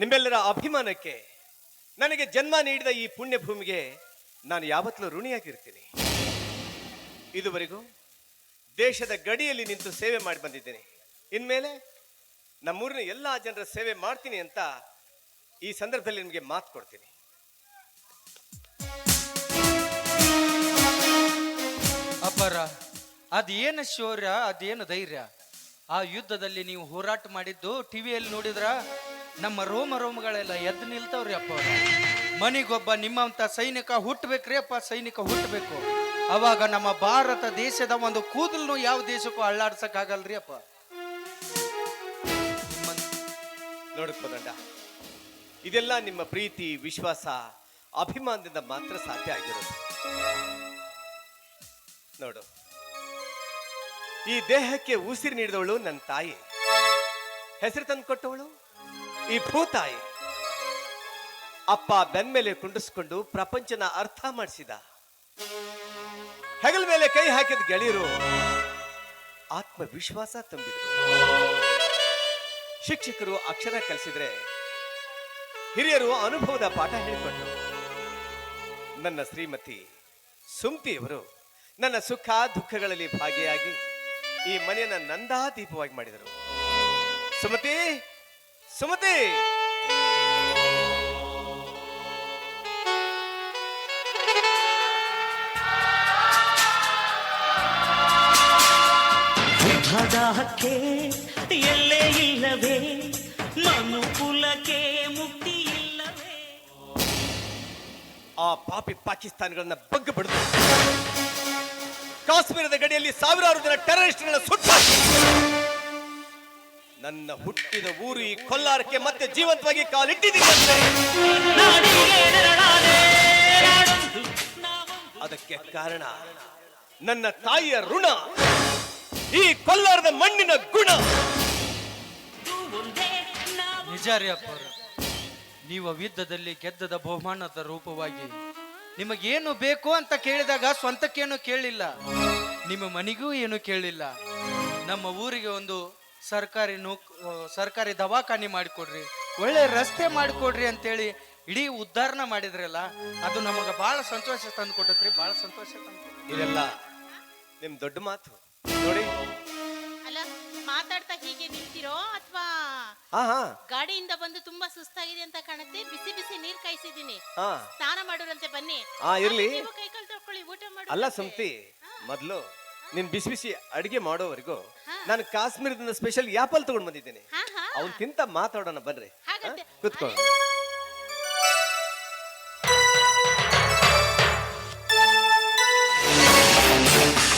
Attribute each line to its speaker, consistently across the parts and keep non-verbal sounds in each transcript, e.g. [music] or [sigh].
Speaker 1: ನಿಮ್ಮೆಲ್ಲರ ಅಭಿಮಾನಕ್ಕೆ ನನಗೆ ಜನ್ಮ ನೀಡಿದ ಈ ಪುಣ್ಯ ಭೂಮಿಗೆ ನಾನು ಯಾವತ್ತಲೂ ಋಣಿಯಾಗಿರ್ತೀನಿ. ಇದುವರೆಗೂ ದೇಶದ ಗಡಿಯಲ್ಲಿ ನಿಂತು ಸೇವೆ ಮಾಡಿ ಬಂದಿದ್ದೇನೆ. ಇನ್ಮೇಲೆ ನಮ್ಮೂರಿನ ಎಲ್ಲ ಜನರ ಸೇವೆ ಮಾಡ್ತೀನಿ ಅಂತ ಈ ಸಂದರ್ಭದಲ್ಲಿ ನಿಮಗೆ ಮಾತು ಕೊಡ್ತೀನಿ.
Speaker 2: ಅಪರ, ಅದೇನು ಶೌರ್ಯ, ಅದೇನು ಧೈರ್ಯ? ಆ ಯುದ್ಧದಲ್ಲಿ ನೀವು ಹೋರಾಟ ಮಾಡಿದ್ದು ಟಿವಿಯಲ್ಲಿ ನೋಡಿದ್ರ? ನಮ್ಮ ರೋಮ ರೋಮಗಳೆಲ್ಲ ಎದ್ದು ನಿಲ್ತಾವ್ರಿ ಅಪ್ಪ. ಮನಿಗೊಬ್ಬ ನಿಮ್ಮಂತ ಸೈನಿಕ ಹುಟ್ಟಬೇಕ್ರಿ ಅಪ್ಪ, ಸೈನಿಕ ಹುಟ್ಟಬೇಕು ಅವಾಗ ನಮ್ಮ ಭಾರತ ದೇಶದ ಒಂದು ಕೂದಲು ಯಾವ ದೇಶಕ್ಕೂ ಅಳ್ಳಾಡ್ಸಕ್ ಆಗಲ್ರಿ ಅಪ್ಪ
Speaker 1: ನೋಡಕ್ಕೋದಂಡ ಇದೆಲ್ಲ ನಿಮ್ಮ ಪ್ರೀತಿ, ವಿಶ್ವಾಸ, ಅಭಿಮಾನದಿಂದ ಮಾತ್ರ ಸಾಧ್ಯ ಆಗಿರೋದು. ನೋಡು, ಈ ದೇಹಕ್ಕೆ ಉಸಿರು ನೀಡಿದವಳು ನನ್ನ ತಾಯಿ. ಹೆಸರು ತಂದು ಕೊಟ್ಟವಳು ಈ ಭೂತಾಯಿ ಅಪ್ಪ ಬೆನ್ಮೇಲೆ ಕುಂಡಿಸ್ಕೊಂಡು ಪ್ರಪಂಚನ ಅರ್ಥ ಮಾಡಿಸಿದ. ಹೆಗಲ ಮೇಲೆ ಕೈ ಹಾಕಿದ ಗೆಳೆಯರು ಆತ್ಮವಿಶ್ವಾಸ ತುಂಬಿದ್ರು. ಶಿಕ್ಷಕರು ಅಕ್ಷರ ಕಲಿಸಿದ್ರೆ ಹಿರಿಯರು ಅನುಭವದ ಪಾಠ ಹೇಳಿಕೊಟ್ರು ನನ್ನ ಶ್ರೀಮತಿ ಸುಮ್ತಿಯವರು ನನ್ನ ಸುಖ ದುಃಖಗಳಲ್ಲಿ ಭಾಗಿಯಾಗಿ ಈ ಮನೆಯನ್ನ ನಂದಾದೀಪವಾಗಿ ಮಾಡಿದರು. ಸುಮತಿ ಸುಮತಿ!
Speaker 3: ವಿಭದ ಹಕ್ಕೆ ಎಲ್ಲೇ ಇಲ್ಲವೇ? ಮನುಕುಲಕ್ಕೆ ಮುಕ್ತಿ ಇಲ್ಲವೇ?
Speaker 1: ಆ ಪಾಪಿ ಪಾಕಿಸ್ತಾನಗಳನ್ನ ಬಗ್ಗ ಬಡಿದು ಕಾಶ್ಮೀರದ ಗಡಿಯಲ್ಲಿ ಸಾವಿರಾರು ಜನ ಟೆರರಿಸ್ಟ್ಗಳನ್ನ ಸುಟ್ಟು ನನ್ನ ಹುಟ್ಟಿದ ಊರು ಈ ಕೊಲ್ಲಾರಕ್ಕೆ ಮತ್ತೆ ಜೀವಂತವಾಗಿ ಕಾಲಿಟ್ಟಿದ್ದೀನಿ ಅದಕ್ಕೆ ಕಾರಣ ನನ್ನ ತಾಯಿಯ ಋಣ, ಈ ಕೊಲ್ಲಾರದ ಮಣ್ಣಿನ ಗುಣ.
Speaker 3: ನಾವು
Speaker 2: ನಿಜ ಅಪ್ಪ ನೀವು ಯುದ್ಧದಲ್ಲಿ ಗೆದ್ದದ ಬಹುಮಾನದ ರೂಪವಾಗಿ ನಿಮಗೇನು ಬೇಕು ಅಂತ ಕೇಳಿದಾಗ ಸ್ವಂತಕ್ಕೇನು ಕೇಳಿಲ್ಲ, ನಿಮ್ಮ ಮನೆಗೂ ಏನು ಕೇಳಿಲ್ಲ. ನಮ್ಮ ಊರಿಗೆ ಒಂದು ಸರ್ಕಾರಿ ನೌಕ್ ಸರ್ಕಾರಿ ದವಾಖಾನೆ ಮಾಡಿಕೊಡ್ರಿ ಒಳ್ಳೆ ರಸ್ತೆ ಮಾಡಿಕೊಡ್ರಿ ಅಂತೇಳಿ ಇಡೀ ಉದ್ಧಾರಣ ಮಾಡಿದ್ರಲ್ಲ ಅದು ನಮಗೆ ಬಹಳ ಸಂತೋಷ ತಂದು ಕೊಟ್ಟತ್ರಿ ಬಹಳ ಸಂತೋಷ ತಂದು
Speaker 1: ಇದೆಲ್ಲ ನಿಮ್ ದೊಡ್ಡ ಮಾತು. ನೋಡಿ.
Speaker 4: ಅಲ್ಲ ಮಾತಾಡ್ತಾ ಹೀಗೆ ನಿಲ್ತಿರೋ ಅಥವಾ
Speaker 1: ಹಾ ಹಾ.
Speaker 4: ಗಾಡಿಯಿಂದ ಬಂದು ತುಂಬಾ ಸುಸ್ತಾಗಿದೆ ಅಂತ ಕಾಣುತ್ತೆ ಬಿಸಿ ಬಿಸಿ ನೀರ್ ಕಾಯಿಸಿದೀನಿ
Speaker 1: ಹಾ.
Speaker 4: ಸ್ನಾನ ಮಾಡೋರಂತೆ ಬನ್ನಿ.
Speaker 1: ಆ, ಇರ್ಲಿ.
Speaker 4: ನೀವು ಕೈ ಕಾಲು ತೊಳ್ಕೊಳ್ಳಿ ಊಟ ಮಾಡಿ
Speaker 1: ಅಲ್ಲ ಸುಮ್ತಿ. ಮೊದ್ಲು ನಿನ್ ಬಿಸಿ ಬಿಸಿ ಅಡಿಗೆ ಮಾಡೋವರೆಗೂ ನಾನು ಕಾಶ್ಮೀರದಿಂದ ಸ್ಪೆಷಲ್ ಆಪಲ್ ತಗೊಂಡ್ ಬಂದಿದ್ದೇನೆ.
Speaker 4: ಹಾ ಹಾ.
Speaker 1: ಅವನ್ ತಿಂತ ಮಾತಾಡೋಣ ಬನ್ರಿ.
Speaker 4: ಹಾಗಂತೆ.
Speaker 1: ಕುತ್ಕೋ.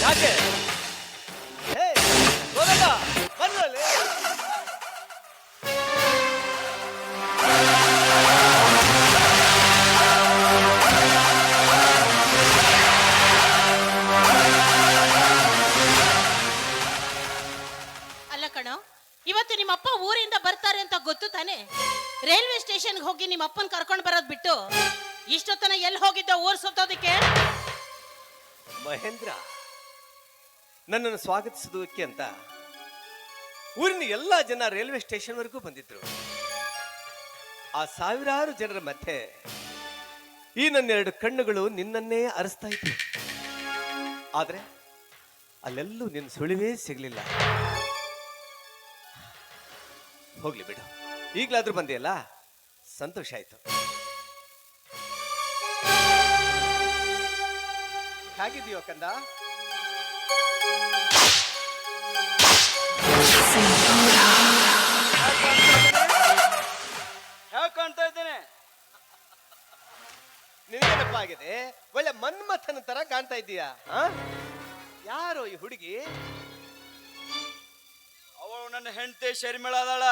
Speaker 1: ಯಾಕೆ? ನನ್ನನ್ನು ಸ್ವಾಗತಿಸೋದಕ್ಕೆ ಅಂತ ಊರಿನ ಎಲ್ಲಾ ಜನ ರೈಲ್ವೆ ಸ್ಟೇಷನ್ ವರೆಗೂ ಬಂದಿದ್ರು. ಆ ಸಾವಿರಾರು ಜನರ ಮಧ್ಯೆ ಈ ನನ್ನೆರಡು ಕಣ್ಣುಗಳು ನಿನ್ನನ್ನೇ ಅರಸ್ತಾ ಇದ್ರು ಆದ್ರೆ ಅಲ್ಲೆಲ್ಲೂ ನಿನ್ನ ಸುಳಿವೇ ಸಿಗಲಿಲ್ಲ. ಹೋಗ್ಲಿ ಬಿಡು. ಈಗ್ಲಾದ್ರೂ ಬಂದಿಯಲ್ಲ? ಸಂತೋಷ ಆಯ್ತು. ಹೇಗಿದೆಯೋ ಕಂದ?
Speaker 2: ಹೇಗೆ ಕಾಣ್ತಾ ಇದ್ದೇನೆ.
Speaker 1: ನಿನಗೇನಪ್ಪ ಆಗಿದೆ? ಒಳ್ಳೆ ಮನ್ಮಥನ ತರ ಕಾಣ್ತಾ ಇದ್ದೀಯಾ? ಆ? ಯಾರೋ ಈ ಹುಡುಗಿ?
Speaker 2: ಅವಳು ನನ್ನ ಹೆಂಡತಿ ಶರ್ಮಿಳ ಅದಾಳ.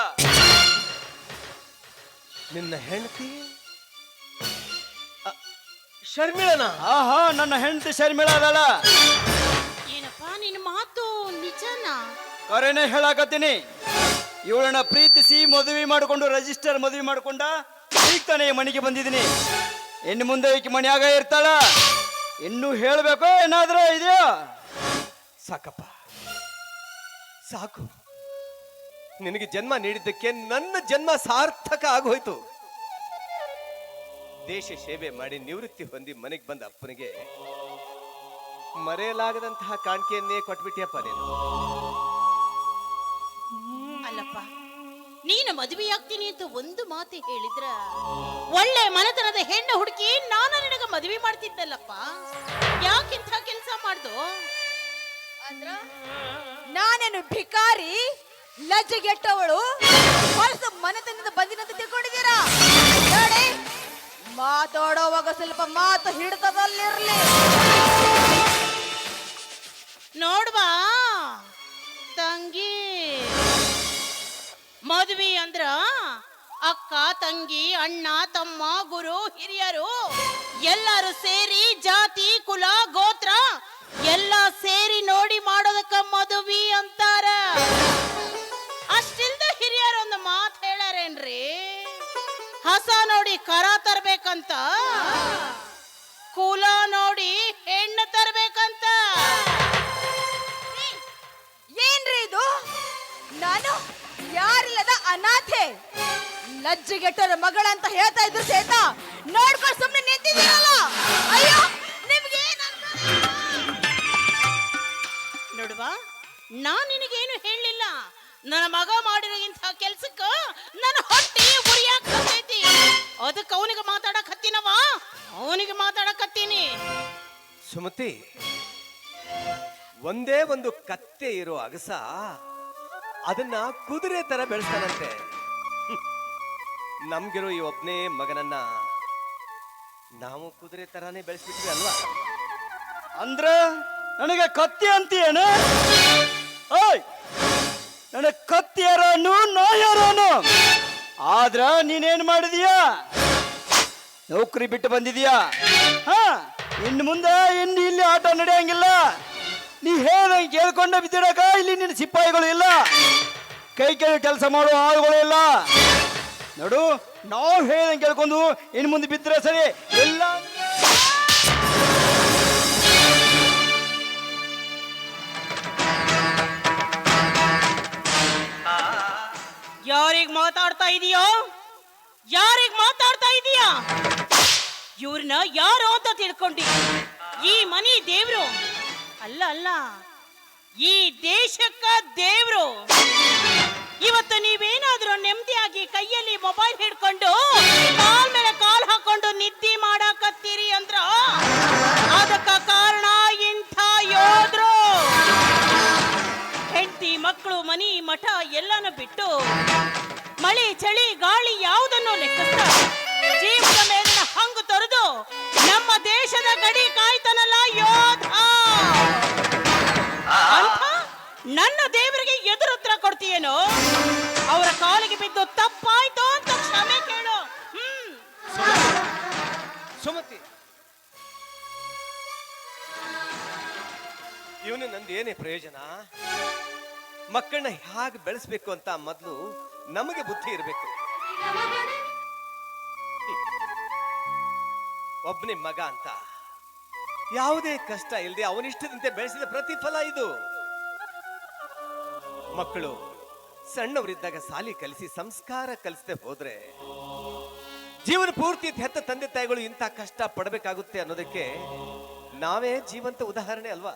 Speaker 1: ನಿನ್ನ ಹೆಂಡತಿ? ಶರ್ಮಿಳನ?
Speaker 2: ಆಹಾ ನನ್ನ ಹೆಂಡತಿ ಶರ್ಮಿಳ ಅದಾಳ.
Speaker 4: ಏನಪ್ಪ ನಿನ್ನ ಮಾತು ನಿಜನಾ?
Speaker 2: ಕರೆನೇ ಹೇಳಾಕತ್ತೀನಿ. ಇವಳನ್ನ ಪ್ರೀತಿಸಿ ಮದುವೆ ಮಾಡಿಕೊಂಡು ರಜಿಸ್ಟರ್ ಮದುವೆ ಮಾಡಿಕೊಂಡ ಈಗ ತಾನೇ ಮನೆಗೆ ಬಂದಿದ್ದೀನಿ. ಇನ್ನು ಮುಂದೆ ಈಕೆ ಮನೆಯಾಗ ಇರ್ತಾಳ. ಇನ್ನು ಹೇಳ್ಬೇಕೋ ಏನಾದ್ರೂ ಇದೆಯಾ?
Speaker 1: ಸಾಕಪ್ಪ. ಸಾಕು. ನಿನಗೆ ಜನ್ಮ ನೀಡಿದ್ದಕ್ಕೆ ನನ್ನ ಜನ್ಮ ಸಾರ್ಥಕ ಆಗೋಯ್ತು. ದೇಶ ಸೇವೆ ಮಾಡಿ ನಿವೃತ್ತಿ ಹೊಂದಿ ಮನೆಗೆ ಬಂದ ಅಪ್ಪನಿಗೆ ಮರೆಯಲಾಗದಂತಹ ಕಾಣಿಕೆಯನ್ನೇ ಕೊಟ್ಬಿಟ್ಟಿಯಪ್ಪ ನೀನು.
Speaker 4: ಅಲ್ಲಪ್ಪ ನೀನು ಮದುವೆಯಾಗ್ತೀನಿ ಅಂತ ಒಂದು ಮಾತು ಹೇಳಿದ್ರ ಒಳ್ಳೆ ಮನೆತನದ ಹೆಣ್ಣು ಹುಡುಕಿ ನಾನು ನಿನಗ ಮದುವೆ ಮಾಡ್ತಿದ್ದಲ್ಲಪ್ಪ. ಯಾಕಿಂತ ಕೆಲಸ ಮಾಡ್ದು?
Speaker 5: ಅಂದ್ರ ನಾನೇನು ಭಿಕಾರಿ, ಲಜ್ಜೆಗೆಟ್ಟವಳು, ಹೊಲಸ ಮನೆತನದ ಬಂದಿನಂತ ತಿಳ್ಕೊಂಡಿದ್ದೀರಾ? ಮಾತಾಡೋವಾಗ ಸ್ವಲ್ಪ ಮಾತು ಹಿಡಿತದಲ್ಲಿರ್ಲಿ.
Speaker 4: ತಂಗಿ, ಅಣ್ಣ, ತಮ್ಮ, ಗುರು, ಹಿರಿಯರು, ಎಲ್ಲರೂ ಸೇರಿ ಜಾತಿ, ಕುಲ, ಗೋತ್ರ, ಎಲ್ಲ ಸೇರಿ ನೋಡಿ ಮಾಡೋದಕ್ಕ ಮದುವೆ ಅಂತಾರ. ಅಷ್ಟಿಲ್ದ ಹಿರಿಯರು ಒಂದು ಮಾತು ಹೇಳಾರೇನ್ರಿ? ಹಸ ನೋಡಿ ಕರ ತರ್ಬೇಕಂತ, ಕುಲ ನೋಡಿ ಹೆಣ್ಣು ತರ್ಬೇಕಂತ.
Speaker 5: ಏನ್ರಿ ಇದು? ನಾನು ಯಾರಿಲ್ಲದ ಅನಾಥೆ. ಲಜ್ಜೆಗೆಟ್ಟರ ಮಗಳಂತ ಹೇಳ್ತಾ ಇದ್ರು ಸೇತ ನೋಡ್ಕೊಂಡು ಸುಮ್ಮನೆ ನಿಂತಿದ್ದೀರಲ್ಲ? ಅಯ್ಯೋ, ನಿಮ್ಗೆ
Speaker 4: ನೋಡುವ ನಾ ನಿನಗೇನು ಹೇಳಲಿಲ್ಲ? ನನ್ನ ಮಗ ಮಾಡಿರೋ ಇಂಥ ಕೆಲ್ಸಕ್ಕ ನನ್ನ ಹೊಟ್ಟೆ ಉರಿಯಾಕ್ ಹತ್ತೈತಿ ಅದಕ್ಕೆ ಅವನಿಗೆ ಮಾತಾಡಕ್ ಹತ್ತಿನವ ಅವನಿಗೆ ಮಾತಾಡಕ್ ಹತ್ತೀನಿ.
Speaker 1: ಸುಮತಿ, ಒಂದೇ ಒಂದು ಕತ್ತೆ ಇರೋ ಅಗಸ ಅದನ್ನ ಕುದುರೆ ತರ ಬೆಳೆಸ್ತಾನಂತೆ. ನಮ್ಗಿರೋ ಈ ಒಬ್ನೇ ಮಗನನ್ನ ನಾವು ಕುದುರೆ ತರಾನೇ ಬೆಳೆಸ್ಬಿಟ್ವಿ ಅಲ್ವಾ?
Speaker 6: ಅಂದ್ರ ನನಗೆ ಕತ್ತಿ ಅಂತೀಯೇನು? ಓಯ್! ನನಗೆ ಕತ್ತಿ ಯಾರನು ನಾ ಯಾರನು ಆದ್ರ ನೀನೇನ್ ಮಾಡಿದೀಯಾ? ನೌಕರಿ ಬಿಟ್ಟು ಬಂದಿದೀಯ? ಹಾ, ಇನ್ನು ಮುಂದೆ, ಇನ್ನು ಇಲ್ಲಿ ಆಟ ನಡೆಯಂಗಿಲ್ಲ. ನೀ ಹೇಳ್ದಂಗೆ ಕೇಳ್ಕೊಂಡ ಬಿದ್ದಿಡಕ ಇಲ್ಲಿ ನಿನ್ನ ಸಿಪಾಯಿಗಳು ಇಲ್ಲ. ಕೈ ಕೆಳಗೆ ಕೆಲಸ ಮಾಡೋ ಆಳುಗಳು ಇಲ್ಲ. ನೋಡು, ನಾವು ಹೇಳಿದಂಗೆ ಕೇಳ್ಕೊಂಡು ಇನ್ನು ಮುಂದೆ ಬಿದ್ದರೆ ಸರಿ. ಎಲ್ಲ
Speaker 4: ಯಾರಿಗೆ ಮಾತಾಡ್ತಾ ಇದೀಯೋ? ಯಾರಿಗೆ ಮಾತಾಡ್ತಾ ಇದೀಯಾ? ಇವ್ರನ್ನ ಯಾರು ಅಂತ ತಿಳ್ಕೊಂಡಿ. ಈ ಮನಿ ದೇವ್ರು. ಅಲ್ಲ ಅಲ್ಲ. ಈ ದೇಶಕ್ಕ ದೇವ್ರು. ಇವತ್ತು ನೀವೇನಾದರೂ ನೆಮ್ಮದಿಯಾಗಿ ಕೈಯಲ್ಲಿ ಮೊಬೈಲ್ ಹಿಡ್ಕೊಂಡು ಕಾಲ್ ಮೇಲೆ ಕಾಲ್ ಹಾಕೊಂಡು ನಿದ್ದೆ ಮಾಡಾಕತ್ತೀರಿ ಅಂದ್ರ ಅದಕ್ಕ ಕಾರಣ ಇಂಥ ಯೋಧರು ಹೆಂಡತಿ ಮಕ್ಕಳು ಮನಿ, ಮಠ ಎಲ್ಲಾನು ಬಿಟ್ಟು ಮಳೆ, ಚಳಿ, ಗಾಳಿ ಯಾವುದನ್ನು ಲೆಕ್ಕಿಸ್ತ ಜೀವದ ಮೇಲಿನ ಹಂಗು ತೊರೆದು ನಮ್ಮ ದೇಶದ ಗಡಿ ಕಾಯ್ತಾನಲ್ಲ ಯೋಧ.
Speaker 1: ಇವನು ನಂದು ಏನೇ ಪ್ರಯೋಜನ? ಮಕ್ಕಳನ್ನ ಹೇಗೆ ಬೆಳೆಸ್ಬೇಕು ಅಂತ ಮೊದಲು ನಮಗೆ ಬುದ್ಧಿ ಇರಬೇಕು. ಒಬ್ಬನೇ ಮಗ ಅಂತ. ಯಾವುದೇ ಕಷ್ಟ ಇಲ್ಲದೆ ಅವನಿಷ್ಟದಂತೆ ಬೆಳೆಸಿದ ಪ್ರತಿಫಲ ಇದು. ಮಕ್ಕಳು, ಸಣ್ಣವರಿದ್ದಾಗ ಸಾಲಿ ಕಲಿಸಿ, ಸಂಸ್ಕಾರ ಕಲಿಸದೆ ಹೋದ್ರೆ ಜೀವನ ಪೂರ್ತಿ ಹೆತ್ತ ತಂದೆ ತಾಯಿಗಳು ಇಂಥ ಕಷ್ಟ ಪಡಬೇಕಾಗುತ್ತೆ ಅನ್ನೋದಕ್ಕೆ ನಾವೇ ಜೀವಂತ ಉದಾಹರಣೆ ಅಲ್ವಾ?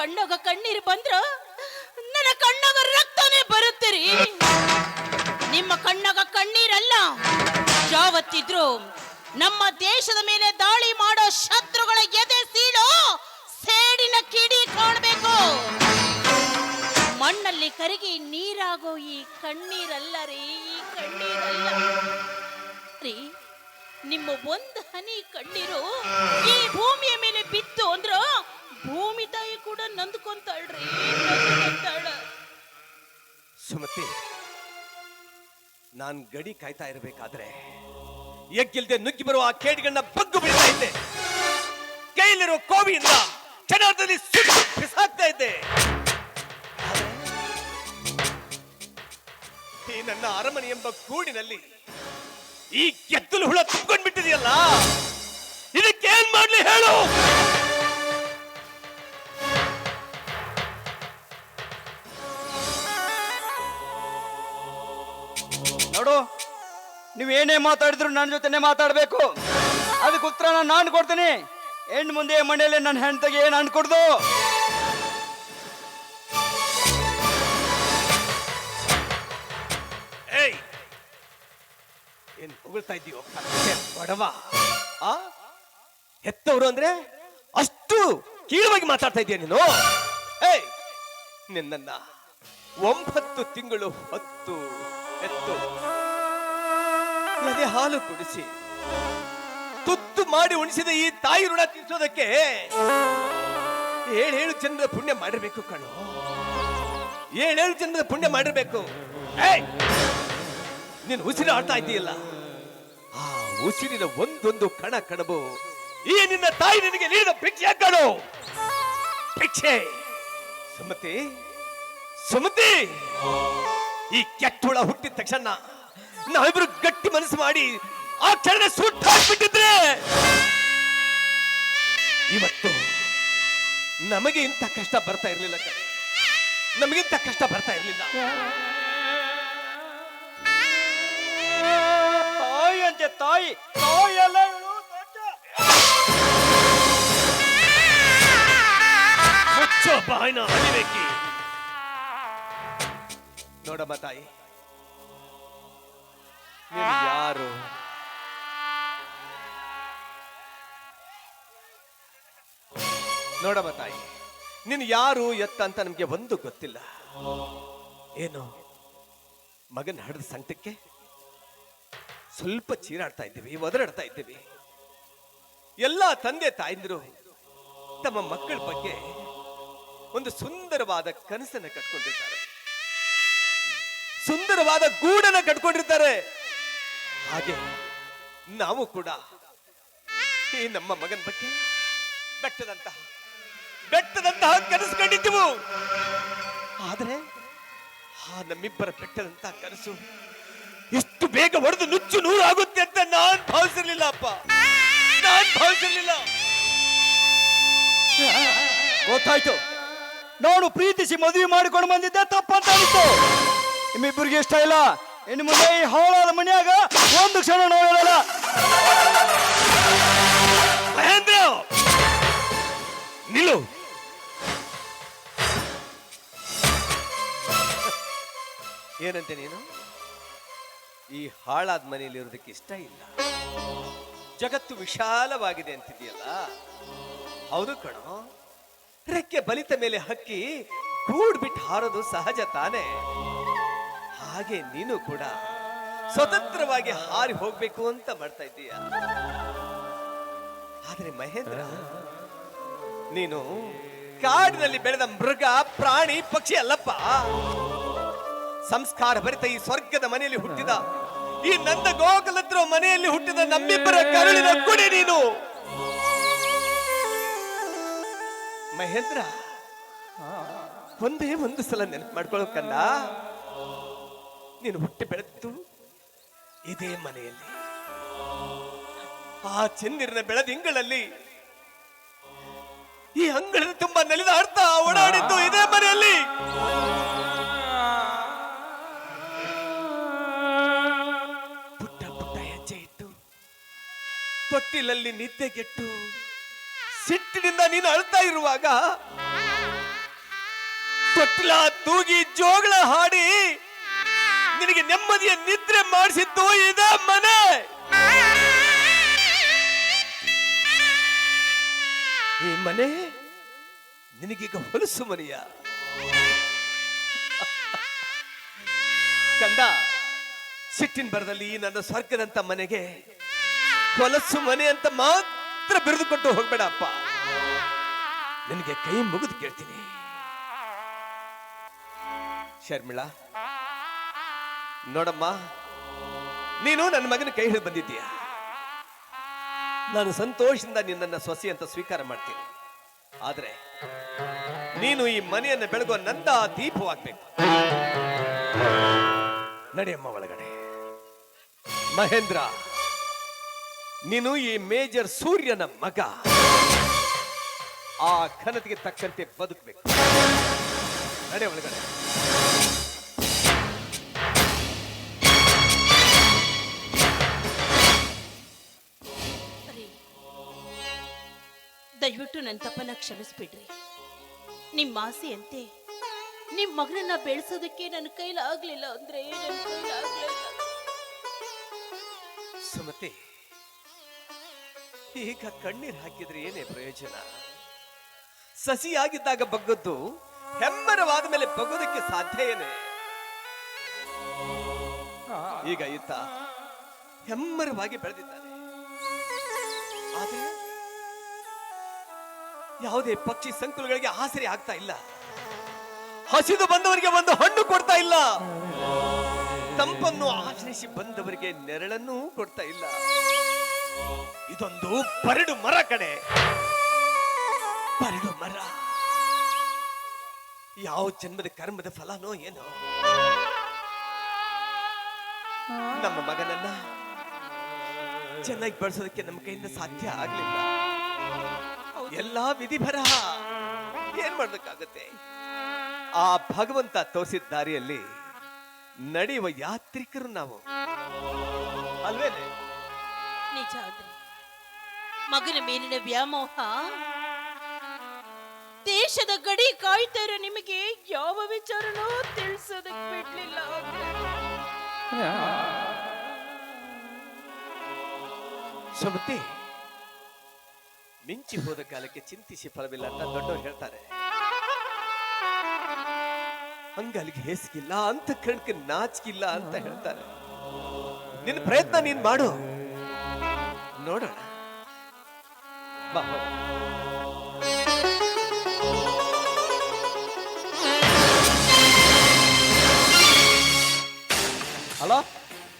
Speaker 4: ಕಣ್ಣಾಗ ಕಣ್ಣೀರು ಬಂದ್ರ ನನ್ನ ಕಣ್ಣಾಗ ರಕ್ತನೇ ಬರುತ್ತೀರಿ. ನಿಮ್ಮ ಕಣ್ಣಾಗ ಕಣ್ಣೀರಲ್ಲ. ಯಾವತ್ತಿದ್ರು ನಮ್ಮ ದೇಶದ ಮೇಲೆ ದಾಳಿ ಮಾಡೋ ಶತ್ರುಗಳ ಎದೆ ಸೀಳು ಸೇಡಿನ ಕಿಡಿ ಕಾಣಬೇಕು. ಮಣ್ಣಲ್ಲಿ ಕರಗಿ ನೀರಾಗೋ ಈ ಕಣ್ಣೀರಲ್ಲ ರೀ, ಈ ಕಣ್ಣೀರಲ್ಲ. ರೀ, ನಿಮ್ಮ ಒಂದು ಹನಿ ಕಣ್ಣೀರು ಈ ಭೂಮಿಯ ಮೇಲೆ ಬಿತ್ತು ಅಂದ್ರ ಭೂಮಿ ತಾಯಿ ಕೂಡ ನಂದ್ಕೊಂತಾಳ್ರಿ, ನೊಂದ್ಕೊಂತಾಳ.
Speaker 1: ಸುಮತಿ, ನಾನ್ ಗಡಿ ಕಾಯ್ತಾ ಇರಬೇಕಾದ್ರೆ ಎಗ್ಗಿಲ್ದೆ ನುಗ್ಗಿ ಬರುವ ಆ ಕೇಡಿಗಳನ್ನ ಬಗ್ಗು ಬಿಡ್ತಾ ಇದ್ದೆ. ಕೈಯಲ್ಲಿರೋ ಕೋವಿಯಿಂದ ಸುಟ್ಟು ಬಿಸಾಕ್ತಾ ಇದ್ದೆ. ಈ ನನ್ನ ಅರಮನೆ ಎಂಬ ಕೂಡಿನಲ್ಲಿ ಈ ಕೆತ್ತಲು ಹುಳ ತುಂಬಿಕೊಂಡ್ಬಿಟ್ಟಿದೆಯಲ್ಲ? ಇದಕ್ಕೆ ಏನ್ ಮಾಡ್ಲಿ ಹೇಳು?
Speaker 6: ನೀವು ಏನೇ ಮಾತಾಡಿದ್ರು ನನ್ನ ಜೊತೆನೆ ಮಾತಾಡಬೇಕು. ಅದಕ್ಕೆ ಉತ್ತರ ನಾನು ಕೊಡ್ತೀನಿ. ಹೆಣ್ಣು ಮುಂದೆ ಮನೆಯಲ್ಲಿ ನನ್ನ ಹೆಂಡತಿಗೆ ಏನು ಅನ್ಕೊಡ್ದು
Speaker 1: ಏಯ್! ಏನ್ ಹೊಗಳ್ತಾ ಇದೀಯೋ ಬಡವ. ಆ? ಹೆತ್ತವರು ಅಂದ್ರೆ ಅಷ್ಟು ಕೀಳವಾಗಿ ಮಾತಾಡ್ತಾ ಇದೀಯ ನೀನು? ಏಯ್! ನಿನ್ನನ್ನ ಒಂಬತ್ತು ತಿಂಗಳು ಹೊತ್ತು ಎತ್ತು. ಎದೆ ಹಾಲು ಕುಡಿಸಿ. ತುತ್ತು ಮಾಡಿ ಉಣಿಸಿದ ಈ ತಾಯಿ ಋಣ ತೀರಿಸೋದಕ್ಕೆ ಏಳೇಳು ಜನರ ಪುಣ್ಯ ಮಾಡಿರ್ಬೇಕು ಕಣೋ. ಏಳೇಳು ಜನರ ಪುಣ್ಯ ಮಾಡಿರ್ಬೇಕು. ನೀನು ಉಸಿರು ಆಡ್ತಾ ಇದ್ದೀಯಲ್ಲ. ಆ ಉಸಿರಿನ ಒಂದೊಂದು ಕಣ ಕಣಬು ಈ ನಿನ್ನ ತಾಯಿ ನಿನಗೆ ನೀಡಿದ ಭಿಕ್ಷೆ ಕಣು. ಭಿಕ್ಷೆ. ಸುಮತಿ. ಸುಮತಿ! ಈ ಕೆಟ್ಟುಳ ಹುಟ್ಟಿದ ತಕ್ಷಣ ನಾವಿಬ್ರು ಗಟ್ಟಿ ಮನಸ್ಸು ಮಾಡಿ ಆ ಕ್ಷಣ ಸುಟ್ಟು ಹಾಕ್ಬಿಟ್ಟಿದ್ರೆ ಇವತ್ತು ನಮಗೆ ಇಂಥ ಕಷ್ಟ ಬರ್ತಾ ಇರಲಿಲ್ಲ ನಮಗಿಂತ ಕಷ್ಟ ಬರ್ತಾ ಇರಲಿಲ್ಲ.
Speaker 6: ತಾಯಿ ಅಂತೆ ತಾಯಿ ತಾಯಿ ಅಲ್ಲ ಇವಳು, ದೊಡ್ಡ.
Speaker 1: ಮುಚ್ಚೋ ಬಾಯಿನ ಅಲಿಬೇಕಿ ನೋಡಮ್ಮ ತಾಯಿ. ಯಾರು? ನೋಡಮ್ಮ ತಾಯಿ ನೀನು ಯಾರು ಎತ್ತ ಅಂತ ನಮ್ಗೆ ಒಂದು ಗೊತ್ತಿಲ್ಲ. ಏನು? ಮಗನ ಹಡದ ಸಂಕಟಕ್ಕೆ ಸ್ವಲ್ಪ ಚೀರಾಡ್ತಾ ಇದ್ದೀವಿ ಒದರಾಡ್ತಾ ಇದ್ದೀವಿ. ಎಲ್ಲ ತಂದೆ ತಾಯಂದಿರು ತಮ್ಮ ಮಕ್ಕಳ ಬಗ್ಗೆ ಒಂದು ಸುಂದರವಾದ ಕನಸನ್ನ ಕಟ್ಕೊಂಡಿರ್ತಾರೆ ಸುಂದರವಾದ ಗೂಡನ್ನ ಕಟ್ಕೊಂಡಿರ್ತಾರೆ. ಹಾಗೆ ನಾವು ಕೂಡ ಈ ನಮ್ಮ ಮಗನ ಬಗ್ಗೆ ಬೆಟ್ಟದಂತಹ ಬೆಟ್ಟದಂತಹ ಕನಸು ಕಂಡಿದ್ದೆವು ಆದರೆ ಆ ನಮ್ಮಿಬ್ಬರ ಬೆಟ್ಟದಂತಹ ಕನಸು ಇಷ್ಟು ಬೇಗ ಹೊಡೆದು ನುಚ್ಚು ನೂರು ಆಗುತ್ತೆ ಅಂತ ನಾನ್ ಭಾವಿಸಿರ್ಲಿಲ್ಲ ಅಪ್ಪ. ನಾನ್ ಭಾವಿಸಿರ್ಲಿಲ್ಲ.
Speaker 6: ಗೊತ್ತಾಯ್ತು. ನಾನು ಪ್ರೀತಿಸಿ ಮದುವೆ ಮಾಡಿಕೊಂಡು ಬಂದಿದ್ದೆ, ತಪ್ಪಂತ ನಿಮ್ಮಿಬ್ಬರಿಗೆ ಇಷ್ಟ ಇಲ್ಲ, ಇನ್ನು ಮುಂದೆ ಈ ಹಾಳಾದ ಮನೆಯಾಗ ಒಂದು ಕ್ಷಣ ನೋಡಲ್ಲ
Speaker 1: ಮಹೇಂದ್ರ! ನಿಲ್ಲು. ಏನಂತೆ ನೀನು? ಈ ಹಾಳಾದ ಮನೆಯಲ್ಲಿ ಇರೋದಕ್ಕೆ ಇಷ್ಟ ಇಲ್ಲ. ಜಗತ್ತು ವಿಶಾಲವಾಗಿದೆ ಅಂತಿದೆಯಲ್ಲ ಹೌದು ಕಣೋ. ರೆಕ್ಕೆ ಬಲಿತ ಮೇಲೆ ಹಕ್ಕಿ ಗೂಡ್ ಬಿಟ್ಟು ಹಾರೋದು ಸಹಜ ತಾನೇ. ಹಾಗೆ ನೀನು ಕೂಡ ಸ್ವತಂತ್ರವಾಗಿ ಹಾರಿ ಹೋಗ್ಬೇಕು ಅಂತ ಮಾಡ್ತಾ ಇದ್ದೀಯ. ಆದ್ರೆ ಮಹೇಂದ್ರ, ನೀನು ಕಾಡಿನಲ್ಲಿ ಬೆಳೆದ ಮೃಗ, ಪ್ರಾಣಿ, ಪಕ್ಷಿ ಅಲ್ಲಪ್ಪ. ಸಂಸ್ಕಾರ ಭರಿತ ಈ ಸ್ವರ್ಗದ ಮನೆಯಲ್ಲಿ ಹುಟ್ಟಿದ, ಈ ನಂದ ಗೋಕುಲತ್ರ ಮನೆಯಲ್ಲಿ ಹುಟ್ಟಿದ ನಮ್ಮಿಬ್ಬರ ಕರುಳಿನ ಕುಡಿ ನೀನು. ಮಹೇಂದ್ರ, ಒಂದೇ ಒಂದು ಸಲ ನೆನಪು ಮಾಡ್ಕೊಳ್ಳೋಕಲ್ಲ ನೀನು ಹುಟ್ಟಿ ಬೆಳೆದ್ದು ಇದೇ ಮನೆಯಲ್ಲಿ. ಆ ಚಂದಿರನ ಬೆಳೆದಿಂಗಳಲ್ಲಿ ಈ ಅಂಗಳದ ತುಂಬಾ ನೆಲಿದ ಅರ್ಥ ಓಡಾಡಿದ್ದು ಇದೇ ಮನೆಯಲ್ಲಿ. ಪುಟ್ಟ ಪುಟ್ಟ ಹೆಜ್ಜೆ ಇಟ್ಟು ತೊಟ್ಟಿಲಲ್ಲಿ ನಿದ್ದೆಗೆಟ್ಟು ಸಿಟ್ಟಿನಿಂದ ನೀನು ಅಳ್ತಾ ಇರುವಾಗ ತೊಟ್ಟಿಲ ತೂಗಿ ಜೋಗಳ ಹಾಡಿ ನಿನಗೆ ನೆಮ್ಮದಿಯ ನಿದ್ರೆ ಮಾಡಿಸಿದ್ದು ಇದ ಮನೆ. ಈ ಮನೆ ನಿನಗೀಗ ಹೊಲಸು ಮನೆಯ? ಕಂದ, ಸಿಟ್ಟಿನ ಬರದಲ್ಲಿ ನನ್ನ ಸ್ವರ್ಗದಂತ ಮನೆಗೆ ಹೊಲಸು ಮನೆ ಅಂತ ಮಾತ್ರ ಬಿರಿದುಕೊಟ್ಟು ಹೋಗ್ಬೇಡ ಅಪ್ಪ ನಿನಗೆ ಕೈ ಮುಗಿದು ಕೇಳ್ತೀನಿ. ಶರ್ಮಿಳಾ ನೋಡಮ್ಮ, ನೀನು ನನ್ನ ಮಗನ ಕೈ ಹಿಡಿದು ಬಂದಿದ್ದೀಯ? ನಾನು ಸಂತೋಷದಿಂದ ನಿನ್ನನ್ನು ಸೊಸೆ ಅಂತ ಸ್ವೀಕಾರ ಮಾಡ್ತೀನಿ. ಆದ್ರೆ ನೀನು ಈ ಮನೆಯನ್ನು ಬೆಳಗುವ ನಂದ ದೀಪವಾಗ್ಬೇಕು. ನಡೆಯಮ್ಮ ಒಳಗಡೆ. ಮಹೇಂದ್ರ, ನೀನು ಈ ಮೇಜರ್ ಸೂರ್ಯನ ಮಗ. ಆ ಘನತೆಗೆ ತಕ್ಕಂತೆ ಬದುಕಬೇಕು. ನಡೆ ಒಳಗಡೆ.
Speaker 4: ದಯವಿಟ್ಟು ನನ್ನ ತಪ್ಪನ್ನ ಕ್ಷಮಿಸ್ಬಿಡ್ರಿ. ನಿಮ್ಮ ಆಸೆಯಂತೆ ನಿಮ್ಮ ಮಗನನ್ನ ಬೆಳೆಸೋದಕ್ಕೆ ನನ್ನ ಕೈಲಾಗ್ಲಿಲ್ಲ ಅಂದ್ರೆ
Speaker 1: ಸುಮತಿ, ಈಗ ಕಣ್ಣೀರ್ ಹಾಕಿದ್ರೆ ಏನೇ ಪ್ರಯೋಜನ? ಸಸಿಯಾಗಿದ್ದಾಗ ಬಗ್ಗದ್ದು ಹೆಮ್ಮರವಾದ ಮೇಲೆ ಬಗ್ಗೋದಕ್ಕೆ ಸಾಧ್ಯ ಏನೇ? ಈಗ ಈತ ಹೆಮ್ಮರವಾಗಿ ಬೆಳೆದಿದ್ದಾನೆ. ಆದ್ರೆ ಯಾವುದೇ ಪಕ್ಷಿ ಸಂಕುಲಗಳಿಗೆ ಆಸರೆ ಆಗ್ತಾ ಇಲ್ಲ. ಹಸಿದು ಬಂದವರಿಗೆ ಒಂದು ಹಣ್ಣು ಕೊಡ್ತಾ ಇಲ್ಲ. ತಂಪನ್ನು ಆಶ್ರಯಿಸಿ ಬಂದವರಿಗೆ ನೆರಳನ್ನೂ ಕೊಡ್ತಾ ಇಲ್ಲ. ಇದೊಂದು ಪರಡು ಮರ ಕಡೆ ಪರಡು ಮರ. ಯಾವ ಜನ್ಮದ ಕರ್ಮದ ಫಲನೋ ಏನೋ. ನಮ್ಮ ಮಗನನ್ನ ಚೆನ್ನಾಗಿ ಬೆಳೆಸೋದಕ್ಕೆ ನಮ್ಮ ಕೈಯಿಂದ ಸಾಧ್ಯ ಆಗ್ಲಿಲ್ಲ. ಎಲ್ಲಾ ವಿಧಿ ಬರಹ. ಏನ್ ಮಾಡ್ಬೇಕಾಗತ್ತೆ? ಆ ಭಗವಂತ ತೋರಿಸಿದ ದಾರಿಯಲ್ಲಿ ನಡೆಯುವ ಯಾತ್ರಿಕರು ನಾವು. ಅಲ್ವೇನೆ?
Speaker 4: ನಿಜ ಮಗನ ಮೇಲಿನ ವ್ಯಾಮೋಹ. ದೇಶದ ಗಡಿ ಕಾಯ್ತಾ ಇರೋ ನಿಮಗೆ ಯಾವ ವಿಚಾರನೂ ತಿಳಿಸೋದಕ್ಕೆ ಬಿಡ್ಲಿಲ್ಲ.
Speaker 1: ಸುಮತಿ ಮಿಂಚಿ ಹೋದ ಕಾಲಕ್ಕೆ ಚಿಂತಿಸಿ ಫಲವಿಲ್ಲ ಅಂತ ದೊಡ್ಡವರು ಹೇಳ್ತಾರೆ. ಹಂಗ ಅಲ್ಲಿಗೆ ಹೇಸಿಗಿಲ್ಲ ಅಂತ ಕಣಕ್ಕೆ ನಾಚಿಕಿಲ್ಲ ಅಂತ ಹೇಳ್ತಾರೆ. ನಿನ್ನ ಪ್ರಯತ್ನ ನೀನ್ ಮಾಡು. ನೋಡೋಣ. ಹೋಗೋಣ.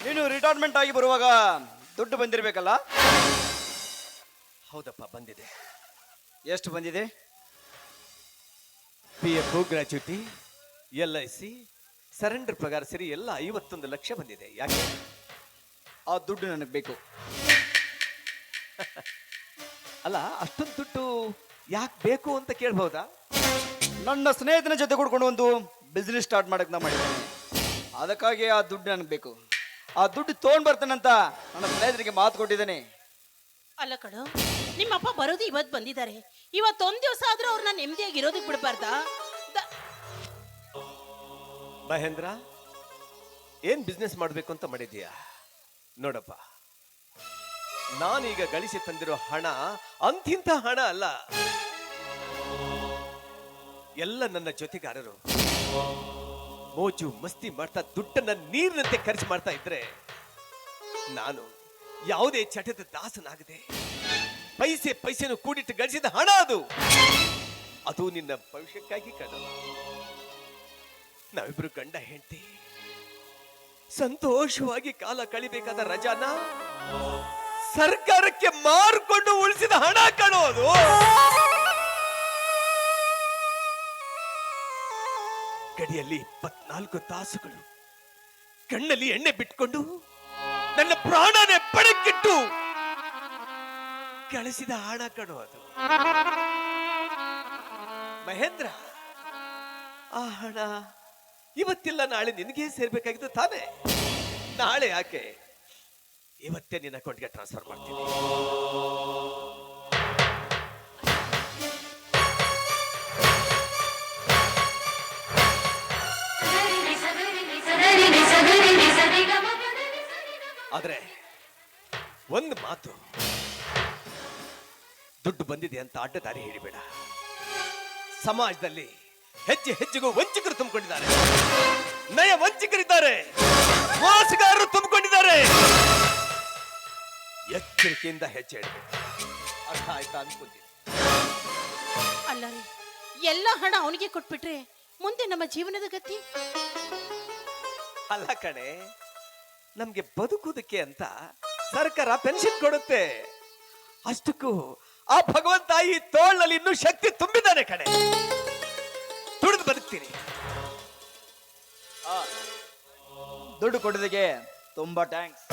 Speaker 6: ನೀನು ರಿಟೈರ್ಮೆಂಟ್ ಆಗಿ ಬರುವಾಗ ದುಡ್ಡು ಬಂದಿರಬೇಕಲ್ಲ?
Speaker 1: ಹೌದಪ್ಪ ಬಂದಿದೆ.
Speaker 6: ಎಷ್ಟು ಬಂದಿದೆ?
Speaker 1: P F gratuity L I C surrender ಪ್ರಕಾರ ಸೇರಿ ಎಲ್ಲ ಐವತ್ತೊಂದು ಲಕ್ಷ ಬಂದಿದೆ. ಯಾಕೆ?
Speaker 6: ಆ ದುಡ್ಡು ನನಗೆ ಬೇಕು. [laughs]
Speaker 1: ಅಲ್ಲ ಅಷ್ಟೊಂದು ದುಡ್ಡು ಯಾಕೆ ಬೇಕು ಅಂತ ಕೇಳ್ಬಹುದಾ
Speaker 6: ನನ್ನ ಸ್ನೇಹಿತನ ಜೊತೆ ಕೂಡ್ಕೊಂಡು ಒಂದು ಬಿಸ್ನೆಸ್ ಸ್ಟಾರ್ಟ್ ಮಾಡಕ್ಕೆ ನಾ ಮಾಡಿದ್ದೆ ಅದಕ್ಕಾಗಿ ಆ ದುಡ್ಡು ನನಗೆ ಬೇಕು. ಆ ದುಡ್ಡು ತೊಗೊಂಡು ಬರ್ತಾನಂತ ನನ್ನ ಸ್ನೇಹಿತರಿಗೆ ಮಾತು ಕೊಟ್ಟಿದ್ದೇನೆ.
Speaker 4: ಅಲ್ಲ ಕಣೋ ನಿಮ್ಮಪ್ಪ ಬರೋದು ಇವತ್ ಬಂದಿದ್ದಾರೆ. ಇವತ್ತೊಂದ್ ದಿವಸ ಆದ್ರೂ ಅವ್ರನ್ನ ನೆಮ್ಮದಿಯಾಗಿ ಇರೋದಕ್ಕೆ ಬಿಡಬಾರ್ದಾ?
Speaker 1: ಮಹೇಂದ್ರ, ಏನ್ ಬಿಸ್ನೆಸ್ ಮಾಡ್ಬೇಕು ಅಂತ ಮಾಡಿದೀಯಾ ನೋಡಪ್ಪ, ನಾನೀಗ ಗಳಿಸಿ ತಂದಿರೋ ಹಣ ಅಂತಿಂತ ಹಣ ಅಲ್ಲ. ಎಲ್ಲ ನನ್ನ ಜೊತೆಗಾರರು ಮೋಜು ಮಸ್ತಿ ಮಾಡ್ತಾ ದುಡ್ಡನ್ನ ನೀರಿನಂತೆ ಖರ್ಚು ಮಾಡ್ತಾ ಇದ್ರೆ ನಾನು ಯಾವುದೇ ಚಟದ ದಾಸನಾಗದೆ ಪೈಸೆ ಪೈಸೆನು ಕೂಡಿಟ್ಟು ಗಳಿಸಿದ ಹಣ ಅದು. ಅದು ನಿನ್ನ ಭವಿಷ್ಯಕ್ಕಾಗಿ ಕಣ ನಾವಿಬ್ರು ಗಂಡ ಹೆಂಡತಿ. ಸಂತೋಷವಾಗಿ ಕಾಲ ಕಳಿಬೇಕಾದ ರಜಾನ ಸರ್ಕಾರಕ್ಕೆ ಮಾರ್ಕೊಂಡು ಉಳಿಸಿದ ಹಣ ಕಣೋದು ಗಡಿಯಲ್ಲಿ ಇಪ್ಪತ್ನಾಲ್ಕು ತಾಸುಗಳು. ಕಣ್ಣಲ್ಲಿ ಎಣ್ಣೆ ಬಿಟ್ಕೊಂಡು ನನ್ನ ಪ್ರಾಣನೇ ಪಡಕ್ಕಿಟ್ಟು ಗಳಿಸಿದ ಹಣ ಕಣು ಅದು. ಮಹೇಂದ್ರ, ಆ ಹಣ ಇವತ್ತಿಲ್ಲ, ನಾಳೆ ನಿನಗೆ ಸೇರ್ಬೇಕಾಗಿದ್ದು ತಾನೇ? ನಾಳೆ ಯಾಕೆ? ಇವತ್ತೇ ನಿನ್ನ ಅಕೌಂಟ್ಗೆ ಟ್ರಾನ್ಸ್ಫರ್ ಮಾಡ್ತೀನಿ. ಆದ್ರೆ, ಒಂದು ಮಾತು. ದುಡ್ಡು ಬಂದಿದೆ ಅಂತ ಅಡ್ಡ ದಾರಿ ಹಿಡಿಬೇಡ ಸಮಾಜದಲ್ಲಿ ಹೆಜ್ಜೆ ಹೆಜ್ಜೆಗೂ ವಂಚಕರು ತುಂಬಿಕೊಂಡಿದ್ದಾರೆ. ನಯ ವಂಚಕರಿದ್ದಾರೆ. ಮೋಸಗಾರರು ತುಂಬಿಕೊಂಡಿದ್ದಾರೆ. ಎಚ್ಚರಿಕೆಯಿಂದ ಹೆಜ್ಜೆ ಇಡಬೇಕು. ಅರ್ಥ ಆಯ್ತಾ ಅನ್ಕೊಂತೀನಿ
Speaker 4: ಅಲ್ಲ ರೀ ಎಲ್ಲ ಹಣ ಅವನಿಗೆ ಕೊಟ್ಬಿಟ್ರೆ ಮುಂದೆ ನಮ್ಮ ಜೀವನದ ಗತಿ?
Speaker 1: ಅಲ್ಲ ಕಣೆ ನಮ್ಗೆ ಬದುಕುವುದಕ್ಕೆ ಅಂತ ಸರ್ಕಾರ ಪೆನ್ಷನ್ ಕೊಡುತ್ತೆ. ಅಷ್ಟಕ್ಕೂ ಆ ಭಗವಂತ ಈ ತೋಳಲ್ಲಿ ಇನ್ನೂ ಶಕ್ತಿ ತುಂಬಿದ್ದಾನೆ ಕಣೆ. ದುಡಿದು ಬದುಕ್ತೀನಿ.
Speaker 6: ದುಡ್ಡು ಕೊಡೋದಕ್ಕೆ ತುಂಬಾ ಥ್ಯಾಂಕ್ಸ್